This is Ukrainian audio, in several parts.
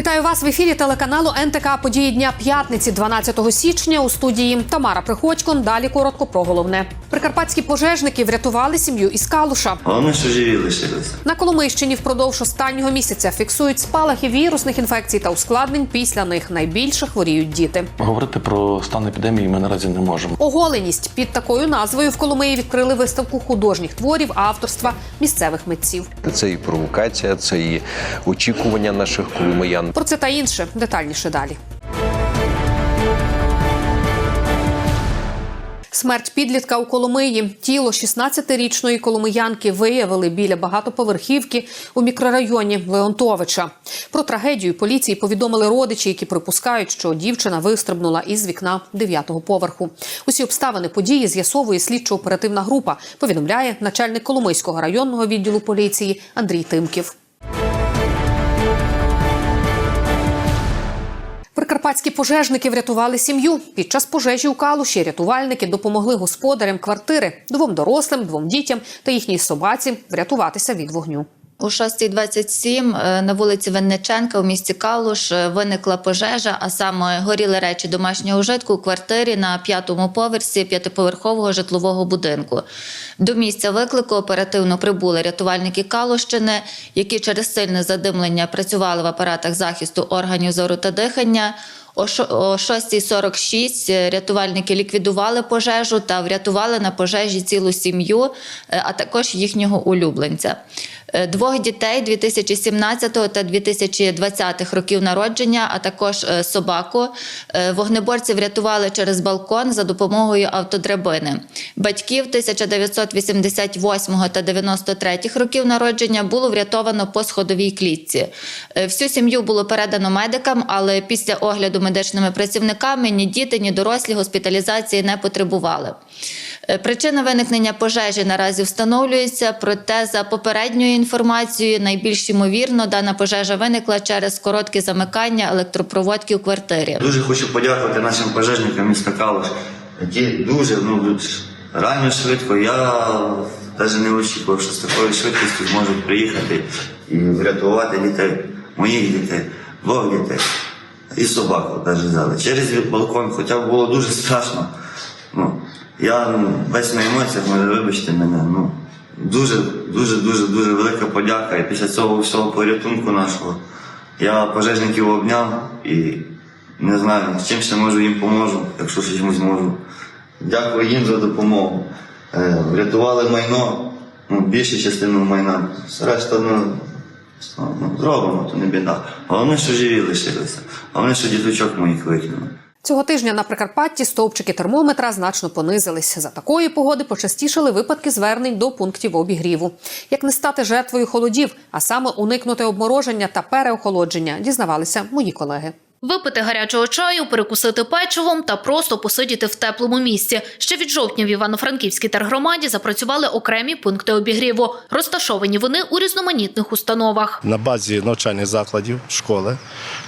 Вітаю вас в ефірі телеканалу НТК Події дня п'ятниці, 12 січня. У студії Тамара Приходько. Далі коротко про головне. Прикарпатські пожежники врятували сім'ю із Калуша. Головне, що живі лишилися. На Коломийщині впродовж останнього місяця фіксують спалахи вірусних інфекцій та ускладнень. Після них найбільше хворіють діти. Говорити про стан епідемії ми наразі не можемо. Оголеність під такою назвою в Коломиї відкрили виставку художніх творів авторства місцевих митців. Це і провокація, це і очікування наших коломиян. Про це та інше детальніше далі. Смерть підлітка у Коломиї. Тіло 16-річної коломиянки виявили біля багатоповерхівки у мікрорайоні Леонтовича. Про трагедію поліції повідомили родичі, які припускають, що дівчина вистрибнула із вікна 9-го поверху. Усі обставини події з'ясовує слідчо-оперативна група. Повідомляє начальник Коломийського районного відділу поліції Андрій Тимків. Прикарпатські пожежники врятували сім'ю. Під час пожежі у Калуші рятувальники допомогли господарям квартири, двом дорослим, двом дітям та їхній собаці врятуватися від вогню. О 6.27 е, на вулиці Винниченка у місті Калуш е, виникла пожежа, а саме горіли речі домашнього ужитку у квартирі на п'ятому поверсі п'ятиповерхового житлового будинку. До місця виклику оперативно прибули рятувальники Калущини, які через сильне задимлення працювали в апаратах захисту органів зору та дихання. О шо- о 6.46 рятувальники ліквідували пожежу та врятували на пожежі цілу сім'ю, е, а також їхнього улюбленця. Е, Двох дітей 2017 та 2020 років народження, а також е, собаку. Е, Вогнеборці врятували через балкон за допомогою автодрабини. Батьків 1988 та 93 років народження було врятовано по сходовій клітці. Всю сім'ю було передано медикам, але після огляду медичними працівниками ні діти, ні дорослі госпіталізації не потребували. Е, Причина виникнення пожежі наразі встановлюється, проте за попередньою інформацією, найбільш ймовірно, дана пожежа виникла через коротке замикання електропроводки у квартирі. Дуже хочу подякувати нашим пожежникам міста Калуш, які дуже ну, реально швидко. Я навіть не очікував, що з такою швидкістю зможуть приїхати і врятувати дітей, моїх дітей, двох дітей і собаку навіть взяли. Через балкон, хоча було дуже страшно. Ну, я ну, весь на емоціях, може, вибачте мене. Ну, дуже, дуже, дуже, дуже велика подяка. І після цього всього порятунку нашого я пожежників обняв і не знаю, з чим ще можу їм поможу, якщо щось йому зможу. Дякую їм за допомогу. Е, врятували майно, ну, більшу частину майна. Решта, ну, ну, зробимо, то не біда. Головне, що живі лишилися. Головне, що діточок моїх викинули. Цього тижня на Прикарпатті стовпчики термометра значно понизились. За такої погоди почастішали випадки звернень до пунктів обігріву. Як не стати жертвою холодів, а саме уникнути обмороження та переохолодження, дізнавалися мої колеги. Випити гарячого чаю, перекусити печивом та просто посидіти в теплому місці. Ще від жовтня в Івано-Франківській тергромаді запрацювали окремі пункти обігріву. Розташовані вони у різноманітних установах. на базі навчальних закладів школи.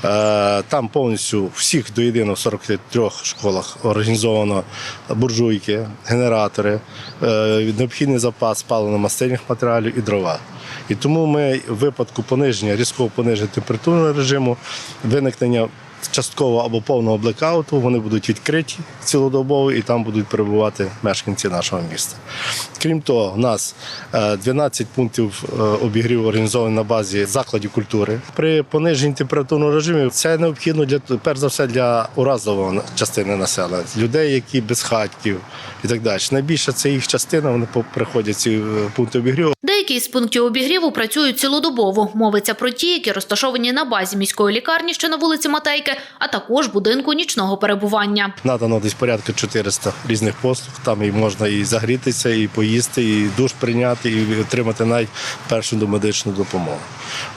Е, Там повністю всіх до єдиного в 43 школах організовано буржуйки, генератори, е, необхідний запас паливно-мастильних матеріалів і дрова. І тому ми в випадку пониження, різкого пониження температурного режиму, виникнення часткового або повного блекауту, вони будуть відкриті цілодобово і там будуть перебувати мешканці нашого міста. Крім того, у нас е, 12 пунктів е, обігріву організовані на базі закладів культури. При пониженні температурного режиму це необхідно для перш за все для уразливої частини населення, людей, які без хатків і так далі. Найбільша це їх частина. Вони приходять ці е, пункти обігріву. Деякі з пунктів обігріву працюють цілодобово. Мовиться про ті, які розташовані на базі міської лікарні, що на вулиці Матейки, а також будинку нічного перебування. Надано десь порядка 400 різних послуг. Там і можна і загрітися, і поїсти, і душ прийняти, і отримати навіть першу домедичну допомогу.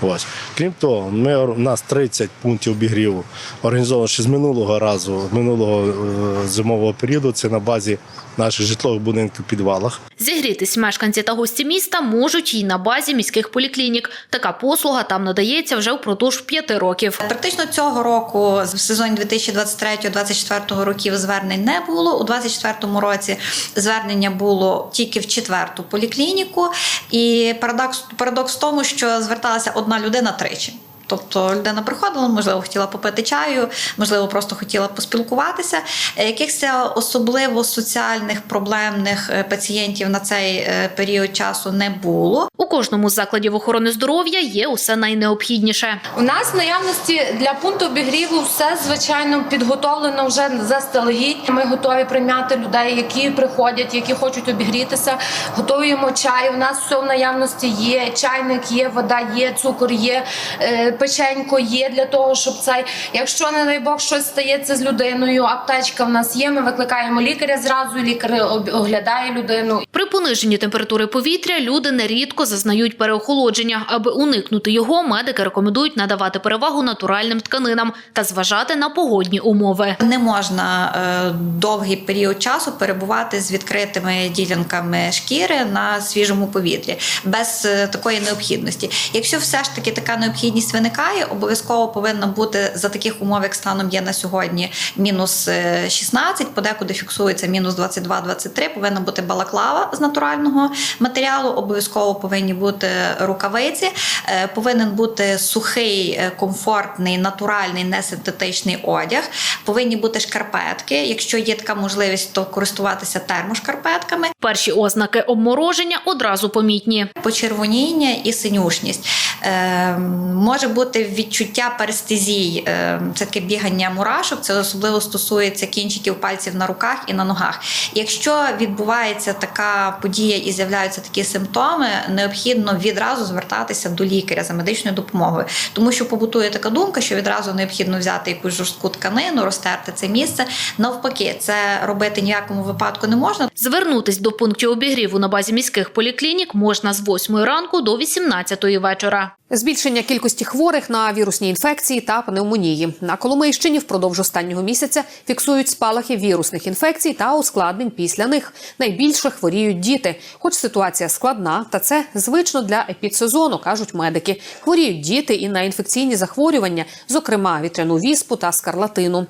Ось. Крім того, ми, у нас 30 пунктів обігріву організовано ще з минулого разу, минулого е, зимового періоду. Це на базі наших житлових будинків в підвалах. Зігрітись мешканці та гості міста можуть і на базі міських поліклінік. Така послуга там надається вже впродовж п'яти років. Практично цього року, в сезоні 2023-2024 років, звернень не було. У 2024 році звернення було тільки в четверту поліклініку. І парадокс, парадокс в тому, що зверталася одна людина тричі. Тобто людина приходила, можливо, хотіла попити чаю, можливо, просто хотіла поспілкуватися. Якихось особливо соціальних проблемних е, пацієнтів на цей е, період часу не було. У кожному з закладів охорони здоров'я є усе найнеобхідніше. У нас в наявності для пункту обігріву все звичайно підготовлено вже заздалегідь. Ми готові прийняти людей, які приходять, які хочуть обігрітися. Готуємо чай. У нас все в наявності є. Чайник є, вода є, цукор є, е, печенько є для того, щоб цей. Якщо не дай Бог щось стається з людиною, аптечка в нас є. Ми викликаємо лікаря зразу. Лікар об- оглядає людину При пониженні температури повітря люди нерідко зазнають переохолодження. Аби уникнути його, медики рекомендують надавати перевагу натуральним тканинам та зважати на погодні умови. Не можна е, довгий період часу перебувати з відкритими ділянками шкіри на свіжому повітрі без е, такої необхідності. Якщо все ж таки така необхідність виникає, обов'язково повинна бути за таких умов, як станом є на сьогодні, мінус е, 16, подекуди фіксується мінус 22-23, повинна бути балаклава з натурального матеріалу, обов'язково повинні бути рукавиці, е, повинен бути сухий, е, комфортний, натуральний, несинтетичний одяг, повинні бути шкарпетки. Якщо є така можливість, то користуватися термошкарпетками. Перші ознаки обмороження одразу помітні. Почервоніння і синюшність. Е, може бути відчуття перестезій, е, це таке бігання мурашок, це особливо стосується кінчиків пальців на руках і на ногах. Якщо відбувається така подія і з'являються такі симптоми, необхідно відразу звертатися до лікаря за медичною допомогою, тому що побутує така думка, що відразу необхідно взяти якусь жорстку тканину, розтерти це місце. Навпаки, це робити ніякому випадку не можна. Звернутись до пунктів обігріву на базі міських поліклінік можна з 8 ранку до 18 вечора. Збільшення кількості хворих на вірусні інфекції та пневмонії на Коломийщині впродовж останнього місяця фіксують спалахи вірусних інфекцій та ускладнень після них. Найбільше хворіють діти. Хоч ситуація складна, та це звично для епідсезону, кажуть медики. Хворіють діти і на інфекційні захворювання, зокрема вітряну віспу та скарлатину.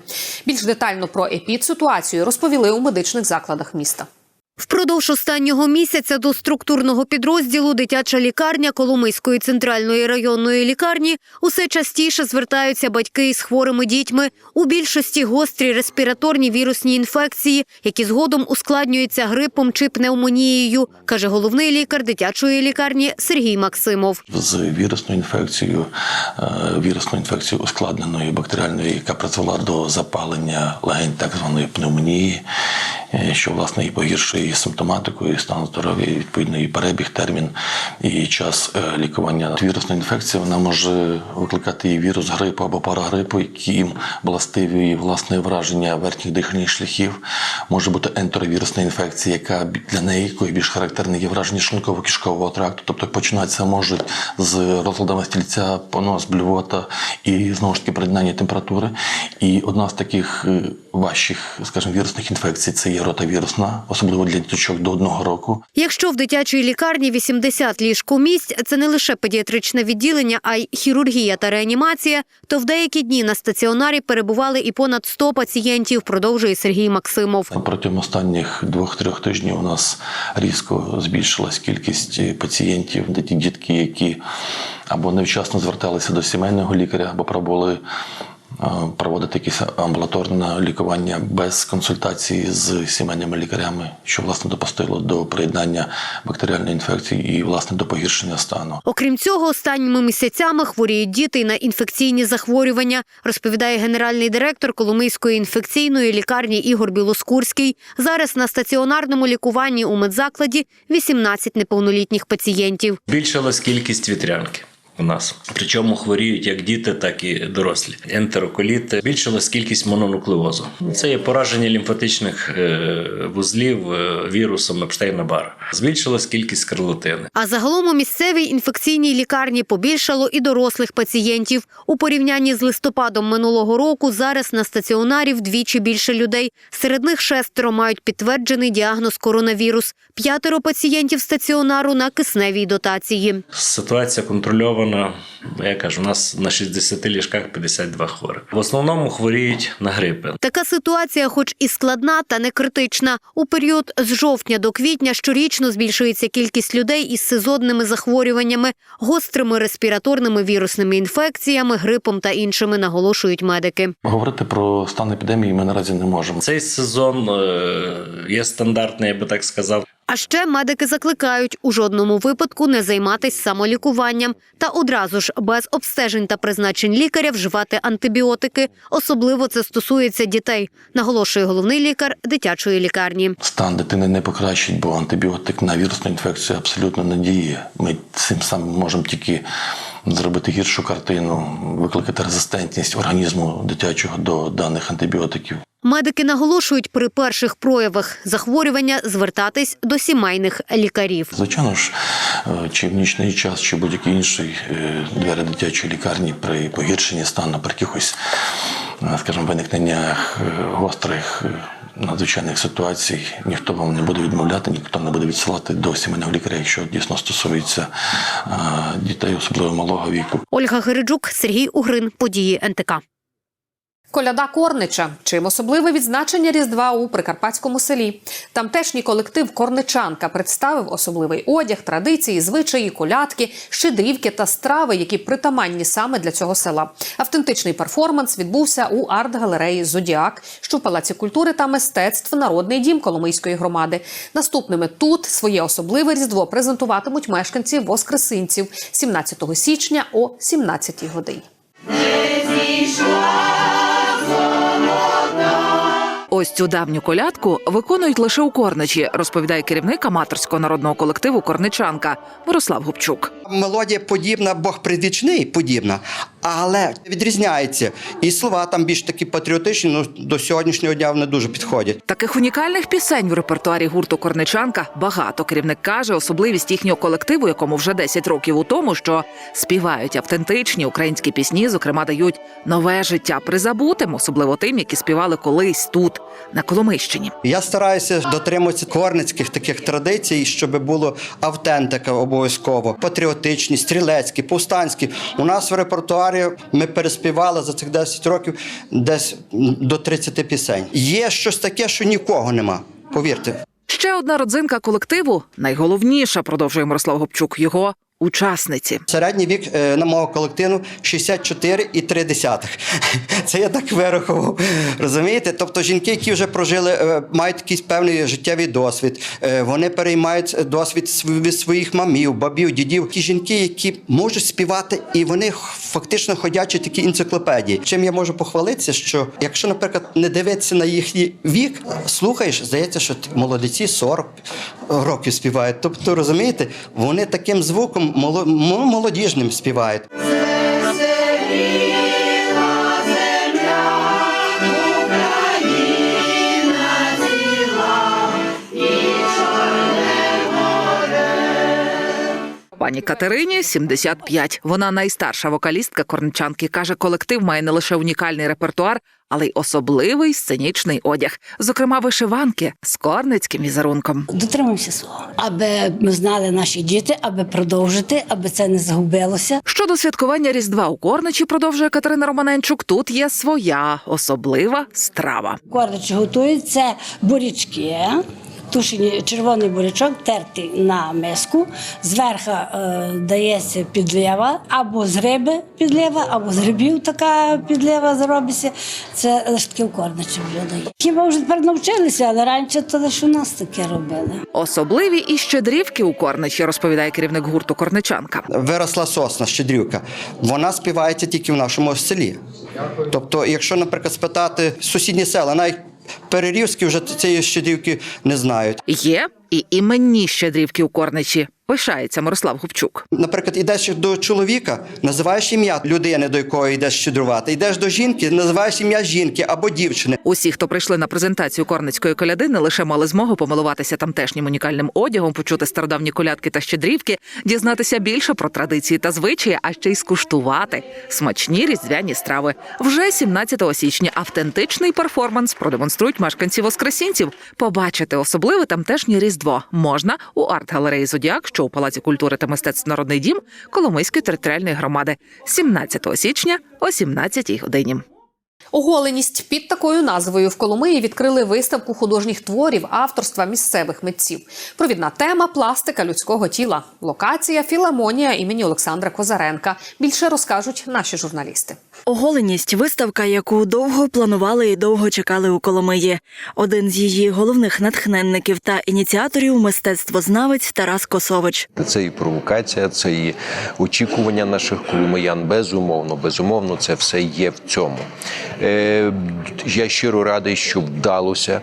Більш детально про епідситуацію розповіли у медичних закладах міста. Впродовж останнього місяця до структурного підрозділу дитяча лікарня Коломийської центральної районної лікарні усе частіше звертаються батьки із хворими дітьми. У більшості гострі респіраторні вірусні інфекції, які згодом ускладнюються грипом чи пневмонією, каже головний лікар дитячої лікарні Сергій Максимов. з вірусною інфекцією, е, вірусною інфекцією ускладненої бактеріальної, яка призвела до запалення легень так званої пневмонії, що власне і погіршує і симптоматику, і стан здоров'я, і відповідно і перебіг, термін, і час е, лікування. Вірусна інфекція вона може викликати і вірус грипу або парагрипу, яким властиві і власне враження верхніх дихальних шляхів. Може бути ентеровірусна інфекція, яка для неї якою більш характерне є враження шлунково-кишкового тракту. Тобто починатися можуть з розладами стільця, понос, блювота і знову ж таки приєднання температури. І одна з таких е, важчих, скажімо, вірусних інфекцій це є ротавірусна, особливо для діточок до одного року. Якщо в дитячій лікарні 80 ліжкомісць – це не лише педіатричне відділення, а й хірургія та реанімація, то в деякі дні на стаціонарі перебували і понад 100 пацієнтів, продовжує Сергій Максимов. Протягом останніх двох-трьох тижнів у нас різко збільшилась кількість е, пацієнтів, дітки, які або невчасно зверталися до сімейного лікаря, або пробували проводити якесь амбулаторне лікування без консультації з сімейними лікарями, що власне допустило до приєднання бактеріальної інфекції і власне до погіршення стану. Окрім цього, останніми місяцями хворіють діти на інфекційні захворювання, розповідає генеральний директор Коломийської інфекційної лікарні Ігор Білоскурський. Зараз на стаціонарному лікуванні у медзакладі 18 неповнолітніх пацієнтів. Збільшилась кількість вітрянки. У нас причому хворіють як діти, так і дорослі. Ентероколіти збільшилась кількість мононуклеозу. Це є пораження лімфатичних е, вузлів е, вірусом Епштейна-Бара. Збільшилась кількість скарлатини. А загалом у місцевій інфекційній лікарні побільшало і дорослих пацієнтів. У порівнянні з листопадом минулого року зараз на стаціонарі вдвічі більше людей. Серед них шестеро мають підтверджений діагноз коронавірус. П'ятеро пацієнтів стаціонару на кисневій дотації. Ситуація контрольована зареєстровано, я кажу, у нас на 60 ліжках 52 хворих. В основному хворіють на грипи. Така ситуація, хоч і складна, та не критична. У період з жовтня до квітня щорічно збільшується кількість людей із сезонними захворюваннями, гострими респіраторними вірусними інфекціями, грипом та іншими, наголошують медики. Говорити про стан епідемії ми наразі не можемо. Цей сезон е, є стандартний, я би так сказав. А ще медики закликають у жодному випадку не займатися самолікуванням та одразу ж без обстежень та призначень лікаря вживати антибіотики. Особливо це стосується дітей, наголошує головний лікар дитячої лікарні. Стан дитини не покращить, бо антибіотик на вірусну інфекцію абсолютно не діє. Ми цим самим можемо тільки зробити гіршу картину, викликати резистентність організму дитячого до даних антибіотиків. Медики наголошують при перших проявах захворювання звертатись до сімейних лікарів. Звичайно ж, е, чи в нічний час, чи будь-який інший е, двері дитячої лікарні при погіршенні стану, при якихось, е, скажімо, виникненнях гострих надзвичайних ситуацій, ніхто вам не буде відмовляти, ніхто не буде відсилати до сімейного лікаря, якщо дійсно стосується дітей, особливо малого віку. Ольга Гириджук, Сергій Угрин, події НТК. Коляда Корнича. Чим особливе відзначення Різдва у Прикарпатському селі. Тамтешній колектив Корничанка представив особливий одяг, традиції, звичаї, колядки, щедрівки та страви, які притаманні саме для цього села. Автентичний перформанс відбувся у арт-галереї Зодіак, що в Палаці культури та мистецтв Народний дім Коломийської громади. Наступними тут своє особливе різдво презентуватимуть мешканці Воскресинців 17 січня о 17 годині. Ось цю давню колядку виконують лише у Корничі, розповідає керівник аматорського народного колективу Корничанка Мирослав Губчук. Мелодія подібна, Бог предвічний подібна, але відрізняється. І слова там більш такі патріотичні, ну до сьогоднішнього дня не дуже підходять. Таких унікальних пісень в репертуарі гурту Корничанка багато. Керівник каже, особливість їхнього колективу, якому вже 10 років у тому, що співають автентичні українські пісні, зокрема дають нове життя призабутим, особливо тим, які співали колись тут, на Коломийщині. Я стараюся дотримуватися корницьких таких традицій, щоб було автентика обов'язково, патріотичні, стрілецькі, повстанські. У нас в репертуарі ми переспівали за цих 10 років десь до 30 пісень. Є щось таке, що нікого нема. Повірте. Ще одна родзинка колективу найголовніша, продовжує Мирослав Губчук, його учасниці. Середній вік е, на мого колективу 64,3. Це я так вирахував. Розумієте? Тобто жінки, які вже прожили, е, мають якийсь певний життєвий досвід. Е, Вони переймають досвід св- від своїх мамів, бабів, дідів. Ті жінки, які можуть співати, і вони фактично ходячі такі енциклопедії. Чим я можу похвалитися, що якщо, наприклад, не дивитися на їхній вік, слухаєш, здається, що молодиці 40 років співають. Тобто, розумієте, вони таким звуком молодіжним співають. Пані Катерині 75. Вона найстарша вокалістка корничанки. каже, колектив має не лише унікальний репертуар, але й особливий сценічний одяг, зокрема вишиванки з корницьким візерунком. Дотримуємося свого, аби ми знали наші діти, аби продовжити, аби це не загубилося. Щодо святкування Різдва у Корничі, продовжує Катерина Романенчук. Тут є своя особлива страва. Кордичі готують це бурячки. Тушені червоний бурячок тертий на миску. Зверху е, дається підлива або з риби підлива, або з грибів така підлива зробиться. Це лише таке в корничі дає. Хіба вже тепер навчилися, але раніше то лише у нас таке робили. Особливі і щедрівки у Корничі, розповідає керівник гурту Корничанка. Виросла сосна, щедрівка. Вона співається тільки в нашому селі. Тобто, якщо, наприклад, спитати сусідні села, навіть перерівські вже цієї щедрівки не знають. Є і іменні щедрівки у Корничі. Пишається Мирослав Губчук. Наприклад, ідеш до чоловіка, називаєш ім'я людини, до якої йдеш щедрувати. Йдеш до жінки, називаєш ім'я жінки або дівчини. Усі, хто прийшли на презентацію корницької коляди, не лише мали змогу помилуватися тамтешнім унікальним одягом, почути стародавні колядки та щедрівки, дізнатися більше про традиції та звичаї, а ще й скуштувати смачні різдвяні страви. Вже 17 січня автентичний перформанс продемонструють мешканці воскресінців. Побачити особливе тамтешнє різдво Різдво можна у арт-галереї Зодіак, що у Палаці культури та мистецтв Народний дім Коломийської територіальної громади 17 січня о 17 годині. Оголеність під такою назвою в Коломиї відкрили виставку художніх творів авторства місцевих митців. Провідна тема пластика людського тіла. Локація філармонія імені Олександра Козаренка. Більше розкажуть наші журналісти. Оголеність виставка, яку довго планували і довго чекали у Коломиї. Один з її головних натхненників та ініціаторів мистецтвознавець Тарас Косович. Це і провокація, це і очікування наших коломиян. Безумовно, безумовно, це все є в цьому. Е, я щиро радий, що вдалося.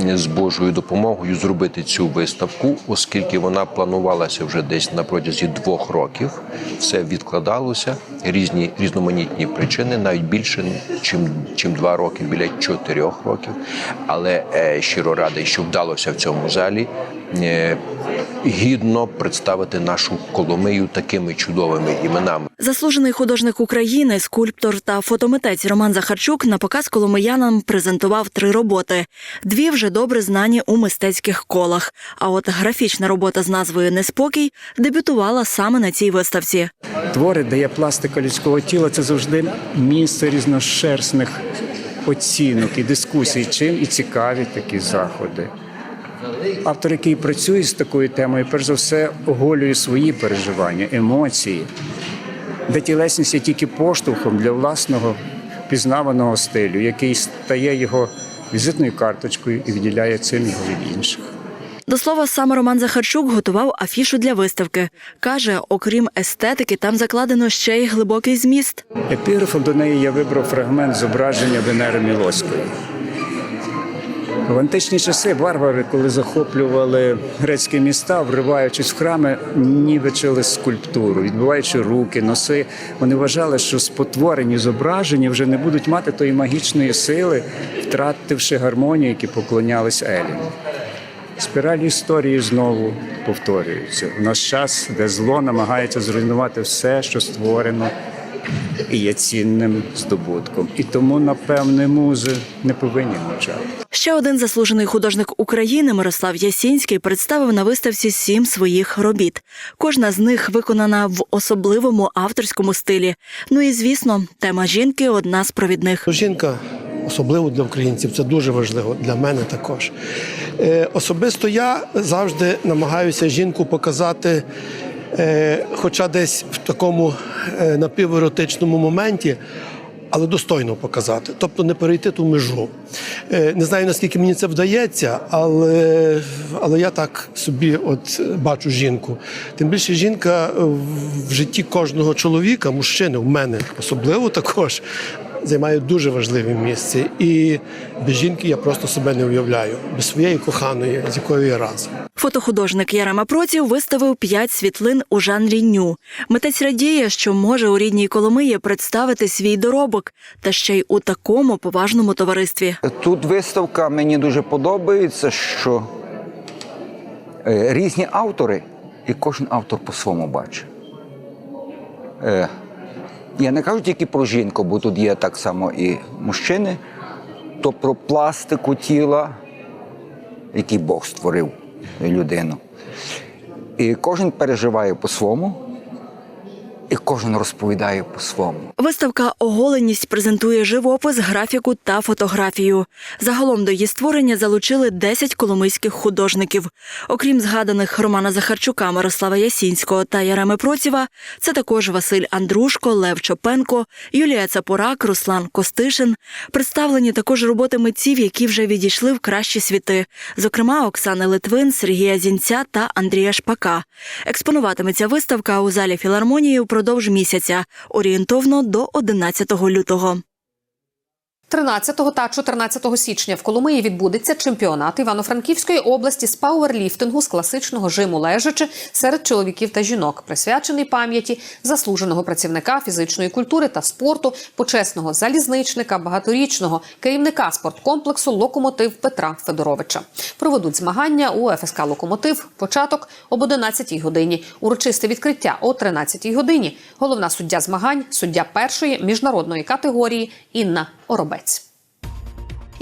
З Божою допомогою зробити цю виставку, оскільки вона планувалася вже десь на протязі двох років. Все відкладалося, різні різноманітні причини, навіть більше, чим, чим два роки, біля чотирьох років. Але е, щиро радий, що вдалося в цьому залі гідно представити нашу Коломию такими чудовими іменами. Заслужений художник України, скульптор та фотомитець Роман Захарчук на показ коломиянам презентував три роботи. Дві вже добре знані у мистецьких колах. А от графічна робота з назвою Неспокій дебютувала саме на цій виставці. Твори, де є пластика людського тіла, це завжди місце різношерстних оцінок і дискусій, чим і цікаві такі заходи. Автор, який працює з такою темою, перш за все оголює свої переживання, емоції, де тілесність є тільки поштовхом для власного пізнаваного стилю, який стає його візитною карточкою і відділяє цим його від інших. До слова, саме Роман Захарчук готував афішу для виставки. Каже, окрім естетики, там закладено ще й глибокий зміст. Епіграфом до неї я вибрав фрагмент зображення Венери Мілоської. В античні часи варвари, коли захоплювали грецькі міста, вриваючись в храми, нівечили скульптуру, відбиваючи руки, носи. Вони вважали, що спотворені зображення вже не будуть мати тої магічної сили, втративши гармонію, які поклонялись Елі. Спіраль історії знову повторюється. В наш час, де зло намагається зруйнувати все, що створено і є цінним здобутком. І тому, напевне, музи не повинні мовчати. Ще один заслужений художник України Мирослав Ясінський представив на виставці сім своїх робіт. Кожна з них виконана в особливому авторському стилі. Ну і звісно, тема жінки одна з провідних. Жінка, особливо для українців, це дуже важливо для мене також. Е, особисто я завжди намагаюся жінку показати, хоча десь в такому е, напіверотичному моменті. Але достойно показати, тобто не перейти ту межу. Е, Не знаю наскільки мені це вдається, але, але я так собі от бачу жінку. Тим більше жінка в житті кожного чоловіка, мужчини, в мене особливо також, займає дуже важливе місце. І без жінки я просто себе не уявляю, без своєї коханої, з якою я разом. Фотохудожник Ярема Проців виставив п'ять світлин у жанрі ню. Митець радіє, що може у рідній Коломиї представити свій доробок, та ще й у такому поважному товаристві. Тут виставка мені дуже подобається, що е, різні автори, і кожен автор по-своєму бачить. Я не кажу тільки про жінку, бо тут є так само і мужчини, то про пластику тіла, який Бог створив людину. І кожен переживає по-своєму, і кожен розповідає по-своєму. Виставка Оголеність презентує живопис, графіку та фотографію. Загалом до її створення залучили 10 коломийських художників. Окрім згаданих Романа Захарчука, Мирослава Ясінського та Яреми Процєва, це також Василь Андрушко, Лев Чопенко, Юлія Цапорак, Руслан Костишин. Представлені також роботи митців, які вже відійшли в кращі світи, зокрема Оксани Литвин, Сергія Зінця та Андрія Шпака. Експонуватиметься виставка у залі філармонії упродовж місяця, орієнтовно до 11 лютого. 13 та 14 січня в Коломиї відбудеться чемпіонат Івано-Франківської області з пауерліфтингу з класичного жиму лежачи серед чоловіків та жінок, присвячений пам'яті заслуженого працівника фізичної культури та спорту, почесного залізничника, багаторічного керівника спорткомплексу Локомотив Петра Федоровича. Проведуть змагання у ФСК Локомотив. Початок об 11 годині. Урочисте відкриття о 13 годині. Головна суддя змагань, суддя першої міжнародної категорії Інна Оробець.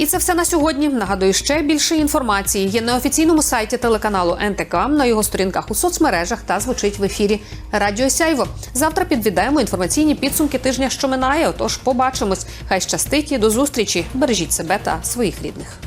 І це все на сьогодні. Нагадую, ще більше інформації є на офіційному сайті телеканалу НТК, на його сторінках у соцмережах та звучить в ефірі Радіо Сяйво. Завтра підвідаємо інформаційні підсумки тижня, що минає. Отож, побачимось. Хай щастить і до зустрічі. Бережіть себе та своїх рідних.